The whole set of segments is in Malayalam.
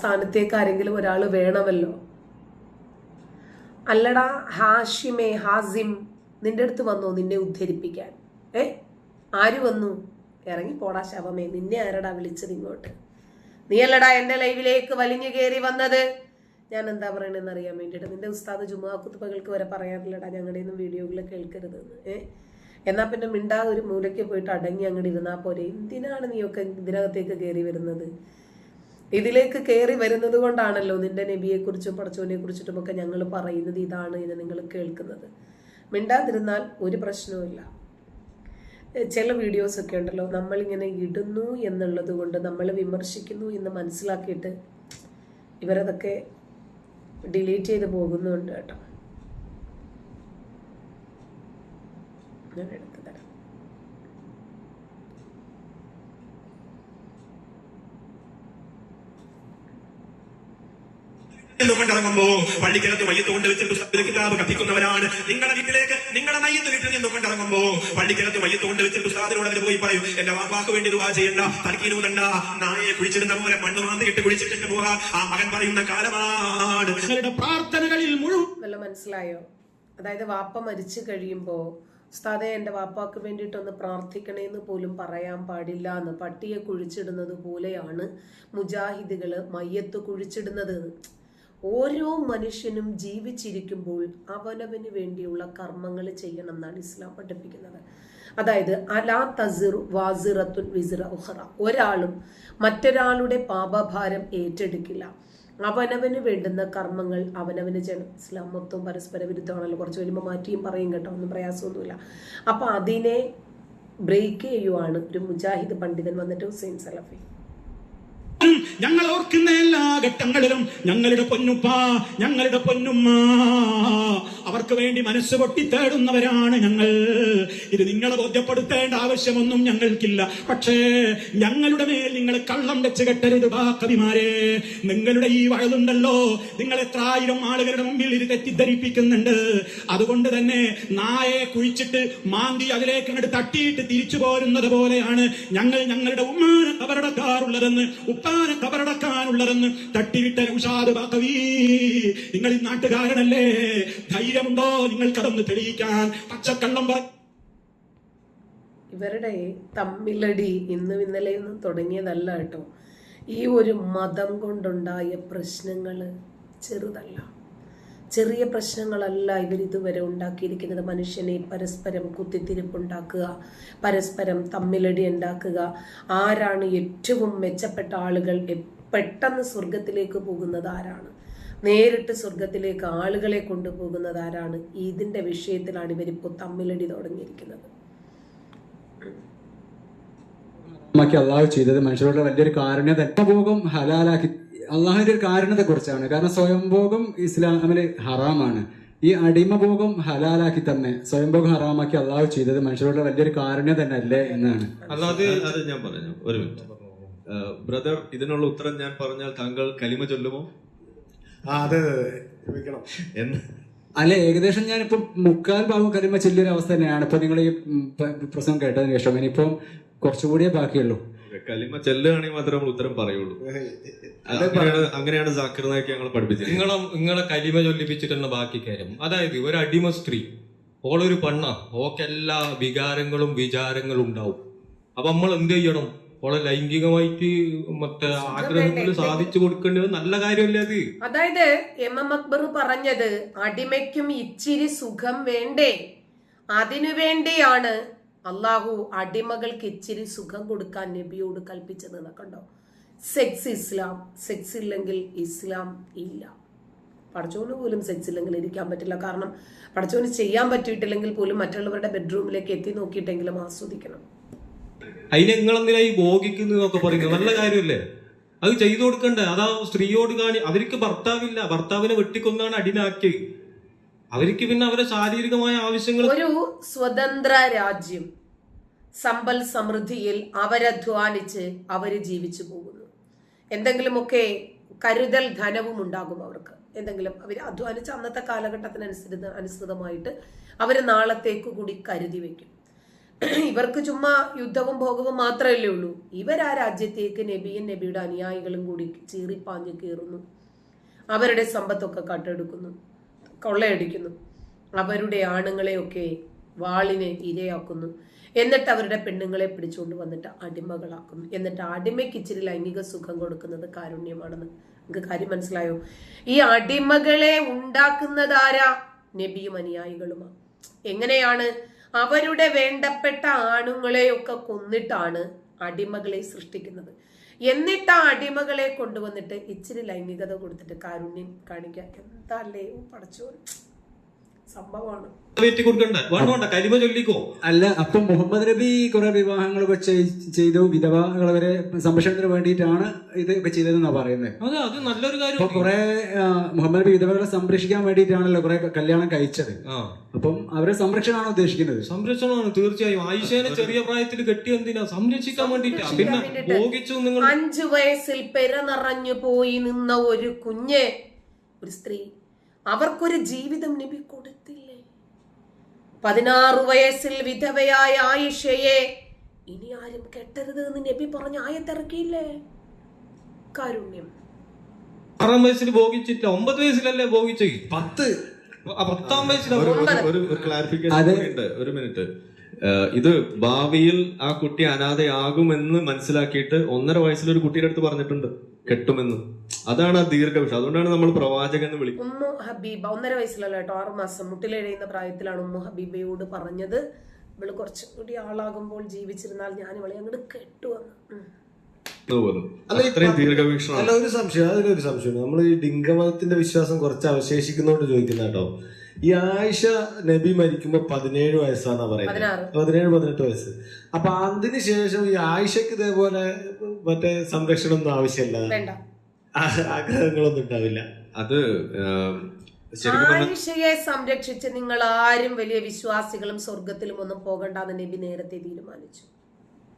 സ്ഥാനത്തേക്ക് ആരെങ്കിലും ഒരാൾ വേണമല്ലോ? അല്ലടാ ഹാഷിമേ ഹാസിം നിന്റെ അടുത്ത് വന്നു നിന്നെ ഉദ്ധരിപ്പിക്കാൻ? ഏ? ആര് വന്നു? ഇറങ്ങി പോടാ ശവമേ നിന്നെ ആരടാ വിളിച്ചത് ഇങ്ങോട്ട്? നീ അല്ലടാ എന്റെ ലൈവിലേക്ക് വലിഞ്ഞു കയറി വന്നത്? ഞാൻ എന്താ പറയണെന്ന് അറിയാൻ വേണ്ടിയിട്ട്. നിന്റെ ഉസ്താദ് ജുമാ കുത്തുപ്പകൾക്ക് വരെ പറയാറില്ലടാ ഞങ്ങളുടെ ഒന്നും കേൾക്കരുത് ഏ? എന്നാ പിന്നെ മിണ്ടാതെ ഒരു മൂലയ്ക്ക് പോയിട്ട് അടങ്ങി അങ്ങോട്ട് ഇരുന്നാ പോരെ. എന്തിനാണ് നീയൊക്കെ ഇതിനകത്തേക്ക് കയറി വരുന്നത്? ഇതിലേക്ക് കയറി വരുന്നത് കൊണ്ടാണല്ലോ നിന്റെ നബിയെ കുറിച്ചും പടച്ചോനെ കുറിച്ചിട്ടും ഒക്കെ ഞങ്ങൾ പറയുന്നത് ഇതാണ് എന്ന് നിങ്ങൾ കേൾക്കുന്നത്. മിണ്ടാതിരുന്നാൽ ഒരു പ്രശ്നവുമില്ല. ചില വീഡിയോസ് ഒക്കെ ഉണ്ടല്ലോ നമ്മളിങ്ങനെ ഇടുന്നു എന്നുള്ളത് കൊണ്ട് നമ്മൾ വിമർശിക്കുന്നു എന്ന് മനസ്സിലാക്കിയിട്ട് ഇവരതൊക്കെ ഡിലീറ്റ് ചെയ്ത് പോകുന്നുണ്ട് കേട്ടോ. ഞാൻ എടുത്തു തരാം നിന്നുകൊണ്ടിറങ്ങുമ്പോ പള്ളിക്കകത്ത് മയ്യത്ത് കൊണ്ട് വെച്ചിട്ട് കിതാബ് കത്തിക്കുന്നവരാണ് നിങ്ങളുടെ വീട്ടിലേക്ക് നിങ്ങളുടെ മയ്യത്ത് വീട്ടിൽ നിന്ന് എന്തുകൊണ്ടിറങ്ങുമ്പോ പള്ളിക്കകത്ത് മയ്യത്ത് കൊണ്ട് വെച്ചിട്ട് ഉസ്താദിനോട് അവർ പോയി പറയും എന്റെ വാപ്പാക്ക് വേണ്ടി ദുവാ ചെയ്യണ്ട തലക്കീനൂതണ്ട നായെ കുഴിച്ചിടുന്ന പോലെ മണ്ണ് മാന്തിയിട്ട് കുഴിച്ചിട്ട് പോകാ. ആ മകൻ പറയുന്ന കാലമാണ്. നിങ്ങളുടെ പ്രാർത്ഥനകളിൽ മുഴുവൻ മനസ്സിലായോ? അതായത് വാപ്പ മരിച്ചു കഴിയുമ്പോ ഉസ്താദെ എന്റെ വാപ്പാക്ക് വേണ്ടിയിട്ടൊന്ന് പ്രാർത്ഥിക്കണേന്ന് പോലും പറയാൻ പാടില്ല എന്ന് പട്ടിയെ കുഴിച്ചിടുന്നത് പോലെയാണ് മുജാഹിദുകൾ മയ്യത്ത് കുഴിച്ചിടുന്നത്. ഓരോ മനുഷ്യനും ജീവിച്ചിരിക്കുമ്പോൾ അവനവന് വേണ്ടിയുള്ള കർമ്മങ്ങൾ ചെയ്യണം എന്നാണ് ഇസ്ലാം പഠിപ്പിക്കുന്നത്. അതായത് അലാ തസിർ വാസിറത്തുൻ വിസിറ ഉഹറ ഒരാളും മറ്റൊരാളുടെ പാപഭാരം ഏറ്റെടുക്കില്ല. അവനവന് വേണ്ടുന്ന കർമ്മങ്ങൾ അവനവന് ചെയ്യണം. ഇസ്ലാം മൊത്തം പരസ്പര വിരുദ്ധമാണല്ലോ. കുറച്ച് വരുമ്പോൾ മാറ്റിയും പറയും കേട്ടോ. ഒന്നും പ്രയാസമൊന്നുമില്ല. അപ്പം അതിനെ ബ്രേക്ക് ചെയ്യുവാണ് ഒരു മുജാഹിദ് പണ്ഡിതൻ വന്നിട്ട് ഹുസൈൻ സലഫി. ഞങ്ങൾ ഓർക്കുന്ന എല്ലാ ഘട്ടങ്ങളിലും ഞങ്ങളുടെ പൊന്നുപ്പ ഞങ്ങളുടെ പൊന്നുമ്മ. അവർക്ക് വേണ്ടി മനസ്സ് പൊട്ടി തേടുന്നവരാണ് ഞങ്ങൾ. ഇത് നിങ്ങളെ ബോധ്യപ്പെടുത്തേണ്ട ആവശ്യമൊന്നും ഞങ്ങൾക്കില്ല. പക്ഷേ ഞങ്ങളുടെ മേൽ നിങ്ങൾ കള്ളം വെച്ച് കെട്ടരുത് കവിമാരെ. നിങ്ങളുടെ ഈ വഴലുണ്ടല്ലോ നിങ്ങൾ എത്ര ആയിരം ആളുകളുടെ മുമ്പിൽ ഇത് തെറ്റിദ്ധരിപ്പിക്കുന്നുണ്ട്. അതുകൊണ്ട് തന്നെ നായെ കുഴിച്ചിട്ട് മാന്തി അതിലേക്ക് അങ്ങോട്ട് തട്ടിയിട്ട് തിരിച്ചു പോരുന്നത് പോലെയാണ് ഞങ്ങൾ ഞങ്ങളുടെ ഉമ്മാനെ കബറടക്കാറുള്ളതെന്ന് ഉപ്പാനെ കബറടക്കാനുള്ളതെന്ന് തട്ടിവിട്ട ഉഷാദ് ബാക്കവി നിങ്ങൾ ഈ നാട്ടുകാരനല്ലേ? ധൈര്യമുണ്ടോ നിങ്ങൾക്കതൊന്ന് തെളിയിക്കാൻ? പച്ചക്കള്ളം പറ ഇവരുടെ തമ്മിലടി ഇന്നും ഇന്നലെയൊന്നും തുടങ്ങിയതല്ല കേട്ടോ. ഈ ഒരു മതം കൊണ്ടുണ്ടായ പ്രശ്നങ്ങൾ ചെറുതല്ല. ചെറിയ പ്രശ്നങ്ങളല്ല ഇവർ ഇതുവരെ ഉണ്ടാക്കിയിരിക്കുന്നത്. മനുഷ്യനെ പരസ്പരം കുത്തിത്തിരിപ്പുണ്ടാക്കുക പരസ്പരം തമ്മിലടി ഉണ്ടാക്കുക. ആരാണ് ഏറ്റവും മെച്ചപ്പെട്ട ആളുകൾ? പെട്ടെന്ന് സ്വർഗത്തിലേക്ക് പോകുന്നത് ആരാണ്? നേരിട്ട് സ്വർഗത്തിലേക്ക് ആളുകളെ കൊണ്ടുപോകുന്നത് ആരാണ്? ഇതിന്റെ വിഷയത്തിലാണ് ഇവരിപ്പോൾ തമ്മിലടി തുടങ്ങിയിരിക്കുന്നത്. ാക്കി അള്ളാഹു ചെയ്തത് മനുഷ്യരുടെ വലിയൊരു കാരുണ്യ തെറ്റഭോഗം ഹലാലാക്കി അള്ളാഹുവിന്റെ ഒരു കാരണത്തെ കുറിച്ചാണ് കാരണം സ്വയംഭോഗം ഇസ്ലാമിൽ ഹറാമാണ്. ഈ അടിമഭോഗം ഹലാലാക്കി തന്നെ സ്വയംഭോഗം ഹറാമാക്കി അള്ളാഹു ചെയ്തത് മനുഷ്യരുടെ വലിയൊരു കാരുണ്യം തന്നെ അല്ലേ എന്നാണ്. അല്ലാതെ അത് ഞാൻ പറഞ്ഞു? ഒരു മിനിറ്റ്. ബ്രദർ ഇതിനുള്ള ഉത്തരം ഞാൻ പറഞ്ഞാൽ താങ്കൾ കലിമ ചൊല്ലുമോ? ആ അത് എന്ന്. അല്ല ഏകദേശം ഞാനിപ്പോ മുക്കാൽ ഭാഗം കരിമ ചെല്ലിയൊരു അവസ്ഥ തന്നെയാണ്. ഇപ്പൊ നിങ്ങൾ ഈ പ്രസംഗം കേട്ടതിന് ശേഷം. ഇനിയിപ്പം കുറച്ചുകൂടിയേ ബാക്കിയുള്ളൂ. കലിമ ചെല്ലുകയാണെങ്കിൽ മാത്രമേ നമ്മൾ ഉത്തരം പറയുള്ളൂ. അങ്ങനെയാണ് അങ്ങനെയാണ് സാക്കിർ നായിക്ക് ഞങ്ങൾ പഠിപ്പിച്ചത്. നിങ്ങൾ നിങ്ങളെ കലിമ ചൊല്ലിപ്പിച്ചിട്ടുള്ള ബാക്കി കാര്യം. അതായത് ഒരു അടിമ സ്ത്രീ ഓളൊരു പെണ്ണ ഓക്ക് എല്ലാ വികാരങ്ങളും വിചാരങ്ങളും ഉണ്ടാവും. അപ്പൊ നമ്മൾ എന്ത് ചെയ്യണം? ഓളെ ലൈംഗികമായിട്ട് മറ്റേ ആഗ്രഹങ്ങൾ സാധിച്ചു കൊടുക്കേണ്ടത് നല്ല കാര്യമല്ല അത്? അതായത് എം എം അക്ബർ പറഞ്ഞത് അടിമയ്ക്കും ഇച്ചിരി സുഖം വേണ്ടേ? അതിനു വേണ്ടിയാണ് അള്ളാഹു അടിമകൾക്ക് ഇച്ചിരി സുഖം കൊടുക്കാൻ നബിയോട് കൽപ്പിച്ചത് എന്നൊക്കെണ്ടോ സെക്സ് ഇസ്ലാം സെക്സ് ഇല്ലെങ്കിൽ ഇസ്ലാം ഇല്ല. പഠിച്ചോന് പോലും സെക്സ് ഇല്ലെങ്കിൽ ഇരിക്കാൻ പറ്റില്ല. കാരണം പഠിച്ചോന് ചെയ്യാൻ പറ്റിയിട്ടില്ലെങ്കിൽ പോലും മറ്റുള്ളവരുടെ ബെഡ്റൂമിലേക്ക് എത്തി നോക്കിയിട്ടെങ്കിലും ആസ്വദിക്കണം. അതിനെ നിങ്ങളെന്തിനായി ഈ ഭോഗിക്കുന്നതൊക്കെ പറയുന്നത്? നല്ല കാര്യമല്ലേ? അത് ചെയ്തു കൊടുക്കണ്ടേ? അതാ സ്ത്രീയോട് കാണി അവർക്ക് ഭർത്താവില്ല. ഭർത്താവിനെ വെട്ടിക്കൊന്നാണ് അടിമയാക്കിയത് അവർക്ക് പിന്നെ അവരുടെ ശാരീരികമായ ആവശ്യങ്ങൾ ഒരു സ്വതന്ത്ര രാജ്യം. സമ്പൽ സമൃദ്ധിയിൽ അവരധ്വാനിച്ച് അവർ ജീവിച്ചു പോകുന്നു. എന്തെങ്കിലുമൊക്കെ കരുതൽ ധനവും ഉണ്ടാകും അവർക്ക്. എന്തെങ്കിലും അവർ അധ്വാനിച്ച് അന്നത്തെ കാലഘട്ടത്തിനനുസൃത അനുസൃതമായിട്ട് അവർ നാളത്തേക്ക് കൂടി കരുതി വെക്കും ഇവർക്ക് ചുമ്മാ യുദ്ധവും ഭോഗവും മാത്രമല്ലേ ഉള്ളൂ. ഇവർ ആ രാജ്യത്തേക്ക് നബിയും നബിയുടെ അനുയായികളും കൂടി ചീറിപ്പാഞ്ഞ് കയറുന്നു അവരുടെ സമ്പത്തൊക്കെ കട്ടെടുക്കുന്നു. കൊള്ളയടിക്കുന്നു. അവരുടെ ആണുങ്ങളെയൊക്കെ വാളിന് ഇരയാക്കുന്നു. എന്നിട്ട് അവരുടെ പെണ്ണുങ്ങളെ പിടിച്ചുകൊണ്ട് വന്നിട്ട് അടിമകളാക്കുന്നു. എന്നിട്ട് അടിമയ്ക്ക് ഇച്ചിരി ലൈംഗിക സുഖം കൊടുക്കുന്നത് കാരുണ്യമാണെന്ന് നിങ്ങൾക്ക് കാര്യം മനസ്സിലായോ? ഈ അടിമകളെ ഉണ്ടാക്കുന്നതാരാ നബിയും അനുയായികളുമാ എങ്ങനെയാണ്? അവരുടെ വേണ്ടപ്പെട്ട ആണുങ്ങളെയൊക്കെ കൊന്നിട്ടാണ് അടിമകളെ സൃഷ്ടിക്കുന്നത്. എന്നിട്ട് ആ അടിമകളെ കൊണ്ടുവന്നിട്ട് ഇച്ചിരി ലൈംഗികത കൊടുത്തിട്ട് കാരുണ്യം കാണിക്കുക. എന്താ അല്ലേ? പടച്ചോൻ. സംഭവമാണ്. കരിമ ചൊല്ലിക്കോ. അല്ല അപ്പൊ മുഹമ്മദ് നബി കുറെ വിവാഹങ്ങൾ ചെയ്- ചെയ്തു. വിധവകളെ വരെ സംരക്ഷണത്തിന് വേണ്ടിയിട്ടാണ് ഇത് ഒക്കെ ചെയ്തതെന്നാ പറയുന്നത് അതെ അത് നല്ലൊരു അപ്പൊ കുറെ മുഹമ്മദ് നബി വിധവകളെ സംരക്ഷിക്കാൻ വേണ്ടിയിട്ടാണല്ലോ കുറെ കല്യാണം കഴിച്ചത്. അപ്പം അവരെ സംരക്ഷണമാണ് ഉദ്ദേശിക്കുന്നത്. സംരക്ഷണമാണ് തീർച്ചയായും. ആയിഷേനെ ചെറിയ പ്രായത്തിൽ കെട്ടി എന്തിനാ? സംരക്ഷിക്കാൻ വേണ്ടിട്ടാ പിന്നെ. ഭോഗിച്ചു നിങ്ങൾ അഞ്ചു വയസ്സിൽ പെര നിറഞ്ഞു പോയി നിന്ന ഒരു കുഞ്ഞ് ഒരു സ്ത്രീ. അവർക്കൊരു ജീവിതം നബി കൊടുത്തില്ലേ? പതിനാറ് വയസ്സിൽ വിധവയായ ആയിഷയെ ഇനി ആരും കെട്ടരുത് എന്ന് നബി പറഞ്ഞ ആയത്തിറക്കിയില്ലേ? കാരുണ്യം. ആറാം വയസ്സിൽ ഭോഗിച്ചിട്ട് ഒമ്പത് വയസ്സിലല്ലേ ഭോഗിച്ചേ പത്ത്. പത്താം വയസ്സിലാണ് ഒരു ഒരു ഒരു ക്ലാരിഫിക്കേഷൻ ഉണ്ട്. ഒരു മിനിറ്റ് ഇത് ഭാവിയിൽ ആ കുട്ടി അനാഥയാകുമെന്ന് മനസ്സിലാക്കിയിട്ട് ഒന്നര വയസ്സിൽ ഒരു കുട്ടിയുടെ അടുത്ത് പറഞ്ഞിട്ടുണ്ട് കെട്ടുമെന്ന്. അതാണ് ആ ദീർഘവിഷം അതുകൊണ്ടാണ് നമ്മൾ പ്രവാചകൻ എന്ന് വിളിക്കുന്നത്. ഉമ്മു ഹബീബ ഒന്നര വയസ്സിലല്ല കേട്ടോ ആറു മാസം മുട്ടിലെഴയുന്ന പ്രായത്തിലാണ് ഉമ്മു ഹബീബയോട് പറഞ്ഞത്. ഇവൾ കുറച്ചും കൂടി ആളാകുമ്പോൾ ജീവിച്ചിരുന്നാൽ ഞാൻ ഇവളെ അങ്ങോട്ട് കെട്ടുവന്ന് അല്ല ഒരു സംശയം അതിലൊരു സംശയം നമ്മൾ ഈ ഡിംഗമതത്തിന്റെ വിശ്വാസം കുറച്ച് അവശേഷിക്കുന്നോണ്ട് ചോദിക്കുന്ന കേട്ടോ ഈ ആയിഷ നബി മരിക്കുമ്പോ പതിനേഴ് വയസ്സാന്നാ പറയുന്നത്. പതിനേഴ് പതിനെട്ട് വയസ്സ്. അപ്പൊ അതിന് ശേഷം ഈ ആയിഷക്ക് ഇതേപോലെ മറ്റേ സംരക്ഷണം ഒന്നും ആവശ്യമില്ല? വേണ്ട. ആഗ്രഹങ്ങളൊന്നും ഉണ്ടാവില്ല. അത് ആയിഷയെ സംരക്ഷിച്ച് നിങ്ങൾ ആരും വലിയ വിശ്വാസികളും സ്വർഗത്തിലും ഒന്നും പോകണ്ടെന്ന് നബി നേരത്തെ തീരുമാനിച്ചു.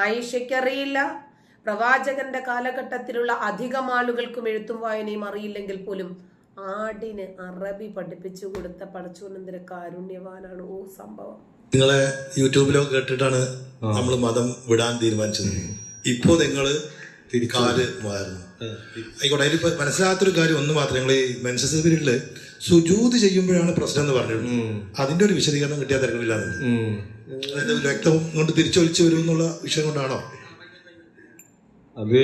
ആയിഷയ്ക്കറിയില്ല. പ്രവാചകന്റെ കാലഘട്ടത്തിലുള്ള അധികം ആളുകൾക്കും എഴുത്തും വായനയും അറിയില്ലെങ്കിൽ പോലും ആടിന് അറബി പഠിപ്പിച്ചു കൊടുത്ത പടച്ചോനന്ദിര കാരുണ്യവാനാണ്. ഓ സംഭവം. നിങ്ങളെ യൂട്യൂബിലൊക്കെ കേട്ടിട്ടാണ് നമ്മൾ മതം വിടാൻ തീരുമാനിച്ചത്. ഇപ്പോ നിങ്ങൾ കാൽ മാറുന്നു ആയിക്കോട്ടെ അതിലിപ്പോ മനസ്സിലാകാത്തൊരു കാര്യം ഒന്ന് മാത്രം നിങ്ങൾ ഈ മെൻസസ് പീരീഡിൽ സുജൂത് ചെയ്യുമ്പോഴാണ് പ്രശ്നം എന്ന് പറഞ്ഞത് അതിന്റെ ഒരു വിശദീകരണം കിട്ടിയാൽ തിരക്കില്ല അതായത് രക്തം കൊണ്ട് തിരിച്ചൊലിച്ചു വരും എന്നുള്ള വിഷയം കൊണ്ടാണോ? അത്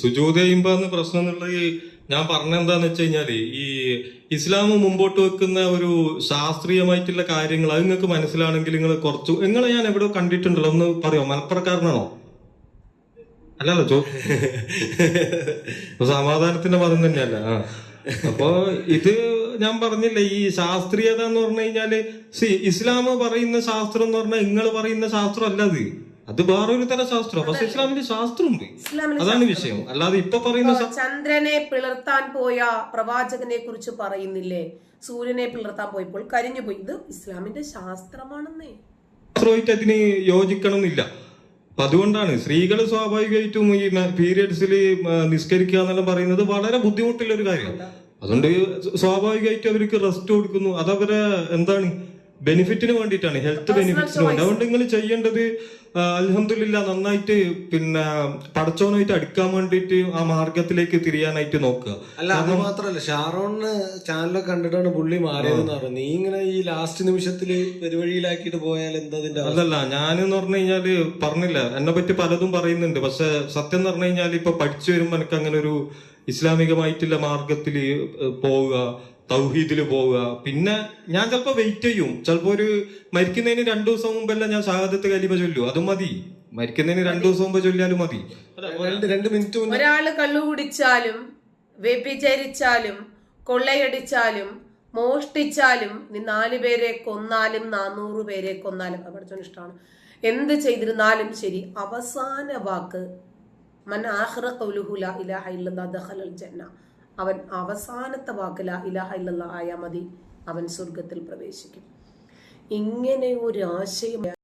സുജൂത് ചെയ്യുമ്പോ പ്രശ്നം എന്നുള്ളത് ഞാൻ പറഞ്ഞ എന്താന്ന് വെച്ച് കഴിഞ്ഞാൽ ഈ ഇസ്ലാം മുമ്പോട്ട് വെക്കുന്ന ഒരു ശാസ്ത്രീയമായിട്ടുള്ള കാര്യങ്ങൾ അത് നിങ്ങൾക്ക് മനസ്സിലാണെങ്കിൽ നിങ്ങൾ കുറച്ചു നിങ്ങളെ ഞാൻ എവിടെ കണ്ടിട്ടുണ്ടല്ലോ. ഒന്ന് പറയോ? മലപ്പുറക്കാരനാണോ? അല്ലല്ലോ ചോ സമാധാനത്തിന്റെ മതം തന്നെയല്ല? അപ്പോ ഇത് ഞാൻ പറഞ്ഞില്ലേ ഈ ശാസ്ത്രീയത എന്ന് പറഞ്ഞു കഴിഞ്ഞാൽ സി ഇസ്ലാം പറയുന്ന ശാസ്ത്രം എന്ന് പറഞ്ഞാൽ നിങ്ങൾ പറയുന്ന ശാസ്ത്രം അല്ല അത്. അത് വേറൊരു തരം ശാസ്ത്രം പക്ഷെ ഇസ്ലാമിന്റെ ശാസ്ത്രമുണ്ട്. അതാണ് വിഷയം. അല്ലാതെ ഇപ്പൊ പറയുന്ന ചന്ദ്രനെ പിളർത്താൻ പോയ പ്രവാചകനെ കുറിച്ച് പറയുന്നില്ലേ? സൂര്യനെ പിളർത്താൻ പോയപ്പോൾ കരിഞ്ഞുപോയി ഇത് ഇസ്ലാമിന്റെ ശാസ്ത്രമാണെന്നേ. ശാസ്ത്രമായിട്ട് അതിന് യോജിക്കണം എന്നില്ല അപ്പൊ അതുകൊണ്ടാണ് സ്ത്രീകൾ സ്വാഭാവികമായിട്ടും ഈ പീരിയഡ്സിൽ നിസ്കരിക്കുക എന്നെല്ലാം പറയുന്നത് വളരെ ബുദ്ധിമുട്ടുള്ള ഒരു കാര്യമാണ്. അതുകൊണ്ട് സ്വാഭാവികമായിട്ട് അവർക്ക് റെസ്റ്റ് കൊടുക്കുന്നു. അതവരെ എന്താണ്? ബെനിഫിറ്റിന് വേണ്ടിയിട്ടാണ്. ഹെൽത്ത് ബെനിഫിറ്റ്സിന് വേണ്ടി. അതുകൊണ്ട് നിങ്ങൾ ചെയ്യേണ്ടത് അലഹമില്ല നന്നായിട്ട് പിന്നെ പടച്ചോനായിട്ട് അടുക്കാൻ വേണ്ടിയിട്ട് ആ മാർഗത്തിലേക്ക് തിരിയാനായിട്ട് നോക്കുക. അല്ല അത് മാത്രല്ല. ഷാറോണിന് ചാനലൊക്കെ കണ്ടിട്ടാണ് പുള്ളി മാറിയതെന്ന് പറഞ്ഞു നീ ഇങ്ങനെ ഈ ലാസ്റ്റ് നിമിഷത്തിൽ പെരുവഴിയിലാക്കിയിട്ട് പോയാൽ എന്താ? അതല്ല ഞാനെന്ന് പറഞ്ഞു കഴിഞ്ഞാൽ പറഞ്ഞില്ല. എന്നെ പറ്റി പലതും പറയുന്നുണ്ട്. പക്ഷെ സത്യം എന്ന് പറഞ്ഞു കഴിഞ്ഞാൽ ഇപ്പൊ പഠിച്ചു വരുമ്പോ എനിക്ക് അങ്ങനെ ഒരു ഇസ്ലാമികമായിട്ടുള്ള മാർഗത്തിൽ പോവുക തൗഹീദിൽ പോവുക. പിന്നെ ഞാൻ ചിലപ്പോൾ വെയിറ്റ് ചെയ്യും. ചിലപ്പോൾ ഒരു മരിക്കുന്നതിന് രണ്ടു ദിവസം മുമ്പല്ല ഞാൻ ഷഹാദത്ത് കലിമ ചൊല്ലു. അത് മതി. മരിക്കുന്നതിന് രണ്ടു ദിവസം മുമ്പ് ചൊല്ലിയാലും മതി. രണ്ട് രണ്ട് മിനിറ്റ് ഒരാൾ കള്ളു കുടിച്ചാലും വ്യഭിചരിച്ചാലും കൊള്ളയടിച്ചാലും മോഷ്ടിച്ചാലും നീ നാല് പേരെ കൊന്നാലും നാനൂറ് പേരെ കൊന്നാലും. പഠിച്ചോന് ഇഷ്ടമാണ്. എന്ത് ചെയ്തിരുന്നാലും ശരി അവസാന വാക്ക് ലാ ഇലാഹ ജന്ന. അവൻ അവസാനത്തെ വാക്ക് ലാ ഇലാഹ ഇല്ലല്ലാ ആയാൽ മതി. അവൻ സ്വർഗത്തിൽ പ്രവേശിക്കും. ഇങ്ങനെ ഒരു ആശയം